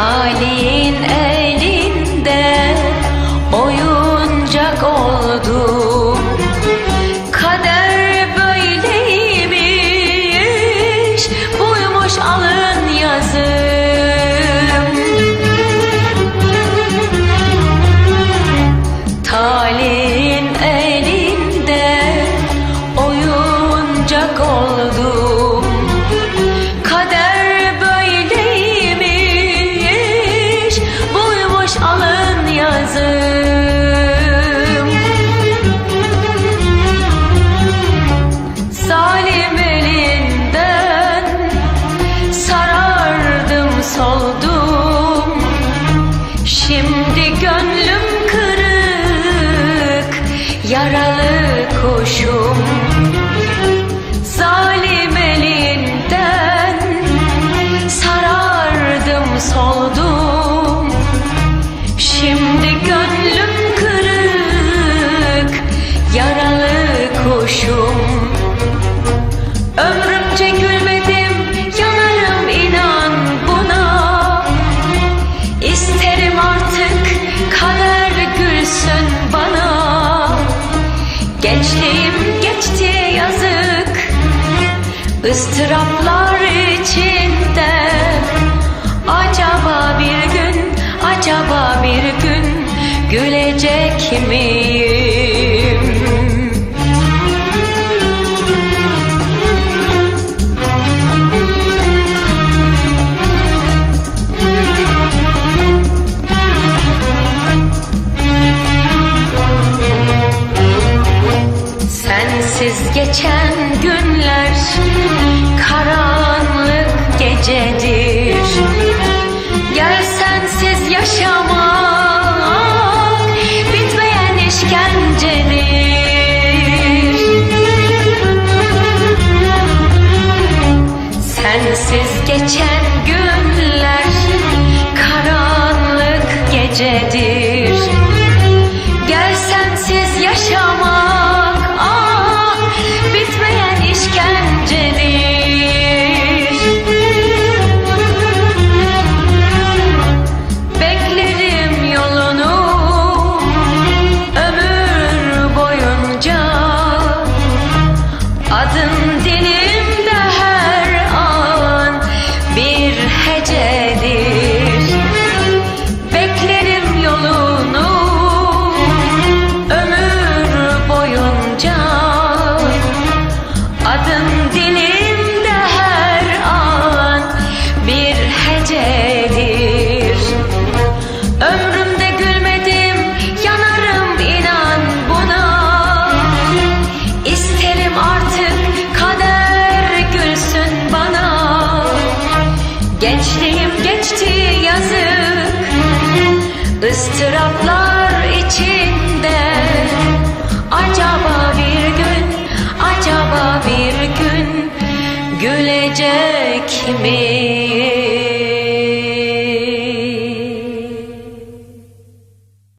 thôi. Istıraplar içinde Acaba bir gün, acaba bir gün gülecek miyim? Sensiz geçen gecedir. Gel sensiz yaşamak bitmeyen işkencedir. Sensiz geçen günler karanlık gecedir ıstıraplar içinde Acaba bir gün, acaba bir gün gülecek mi?